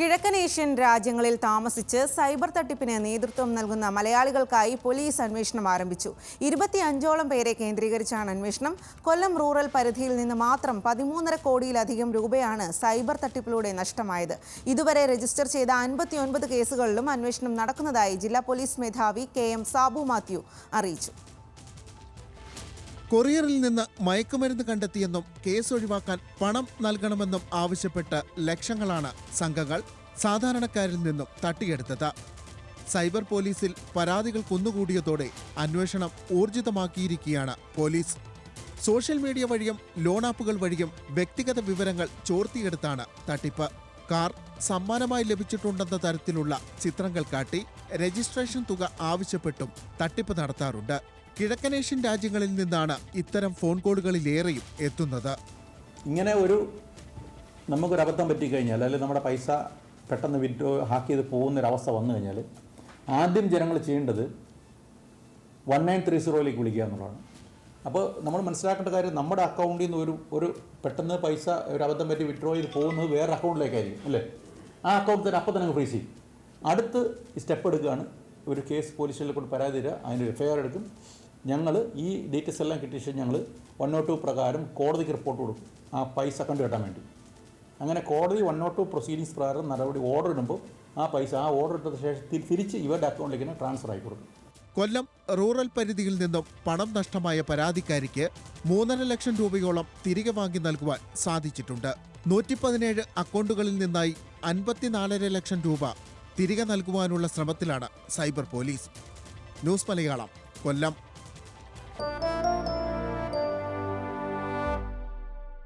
കിഴക്കൻ ഏഷ്യൻ രാജ്യങ്ങളിൽ താമസിച്ച് സൈബർ തട്ടിപ്പിന് നേതൃത്വം നൽകുന്ന മലയാളികൾക്കായി പോലീസ് അന്വേഷണം ആരംഭിച്ചു. ഇരുപത്തിയഞ്ചോളം പേരെ കേന്ദ്രീകരിച്ചാണ് അന്വേഷണം. കൊല്ലം റൂറൽ പരിധിയിൽ നിന്ന് മാത്രം പതിമൂന്നര കോടിയിലധികം രൂപയാണ് സൈബർ തട്ടിപ്പിലൂടെ നഷ്ടമായത്. ഇതുവരെ രജിസ്റ്റർ ചെയ്ത അൻപത്തിയൊൻപത് കേസുകളിലും അന്വേഷണം നടക്കുന്നതായി ജില്ലാ പോലീസ് മേധാവി കെ എം സാബു മാത്യു അറിയിച്ചു. കൊറിയറിൽ നിന്ന് മയക്കുമരുന്ന് കണ്ടെത്തിയെന്നും കേസ് ഒഴിവാക്കാൻ പണം നൽകണമെന്നും ആവശ്യപ്പെട്ട് ലക്ഷങ്ങളാണ് സംഘങ്ങൾ സാധാരണക്കാരിൽ നിന്നും തട്ടിയെടുത്തത്. സൈബർ പോലീസിൽ പരാതികൾ കുന്നുകൂടിയതോടെ അന്വേഷണം ഊർജിതമാക്കിയിരിക്കുകയാണ് പോലീസ്. സോഷ്യൽ മീഡിയ വഴിയും ലോൺ ആപ്പുകൾ വഴിയും വ്യക്തിഗത വിവരങ്ങൾ ചോർത്തിയെടുത്താണ് തട്ടിപ്പ്. കാർ സമ്മാനമായി ലഭിച്ചിട്ടുണ്ടെന്ന തരത്തിലുള്ള ചിത്രങ്ങൾ കാട്ടി രജിസ്ട്രേഷൻ തുക ആവശ്യപ്പെട്ടും തട്ടിപ്പ് നടത്താറുണ്ട്. കിഴക്കനേഷ്യൻ രാജ്യങ്ങളിൽ നിന്നാണ് ഇത്തരം ഫോൺ കോളുകളിലേറെയും എത്തുന്നത്. ഇങ്ങനെ ഒരു നമുക്കൊരു അബദ്ധം പറ്റിക്കഴിഞ്ഞാൽ അല്ലെങ്കിൽ നമ്മുടെ പൈസ പെട്ടെന്ന് വിഡ്രോ ഹാക്ക് ചെയ്ത് പോകുന്നൊരവസ്ഥ വന്നു കഴിഞ്ഞാൽ ആദ്യം ജനങ്ങൾ ചെയ്യേണ്ടത് വൺ നയൻ ത്രീ സീറോയിലേക്ക് വിളിക്കുക എന്നുള്ളതാണ്. അപ്പോൾ നമ്മൾ മനസ്സിലാക്കേണ്ട കാര്യം നമ്മുടെ അക്കൗണ്ടിൽ നിന്ന് ഒരു ഒരു പെട്ടെന്ന് പൈസ ഒരു അബദ്ധം പറ്റി വിഡ്രോ ചെയ്ത് പോകുന്നത് വേറെ അക്കൗണ്ടിലേക്കായിരിക്കും അല്ലേ? ആ അക്കൗണ്ട് തന്നെ അപ്പോൾ തന്നെ ഫ്രീസ് ചെയ്യും. അടുത്ത് സ്റ്റെപ്പ് എടുക്കുകയാണ്. ഒരു കേസ് പോലീസിൽ കൊണ്ട് പരാതി തരിക അതിന്റെ എഫ് ഐ ആർ എടുക്കും. ഞങ്ങൾ ഈ ഡീറ്റെയിൽസ് എല്ലാം കിട്ടിയ ശേഷം ഞങ്ങൾ വൺ നോട്ട് ടു പ്രകാരം കോടതിക്ക് റിപ്പോർട്ട് കൊടുക്കും. ആ പൈസ കണ്ടു കെട്ടാൻ വേണ്ടി. അങ്ങനെ കോടതി വൺ നോട്ട് ടു പ്രൊസീഡിങ്സ് പ്രകാരം നടപടി ഓർഡർ ഇടുമ്പോൾ ആ പൈസ ആ ഓർഡർ ഇട്ടതിന് ശേഷം തിരിച്ച് ഇവരുടെ അക്കൗണ്ടിലേക്ക് ട്രാൻസ്ഫർ ആയി കൊടുക്കും. കൊല്ലം റൂറൽ പരിധിയിൽ നിന്നും പണം നഷ്ടമായ പരാതിക്കാരിക്ക് മൂന്നര ലക്ഷം രൂപയോളം തിരികെ വാങ്ങി നൽകുവാൻ സാധിച്ചിട്ടുണ്ട്. നൂറ്റി പതിനേഴ് അക്കൗണ്ടുകളിൽ നിന്നായി അൻപത്തിനാലര ലക്ഷം രൂപ തിരികെ നൽകുവാനുള്ള ശ്രമത്തിലാണ് cyber police. News Malayalam Kollam. Bye.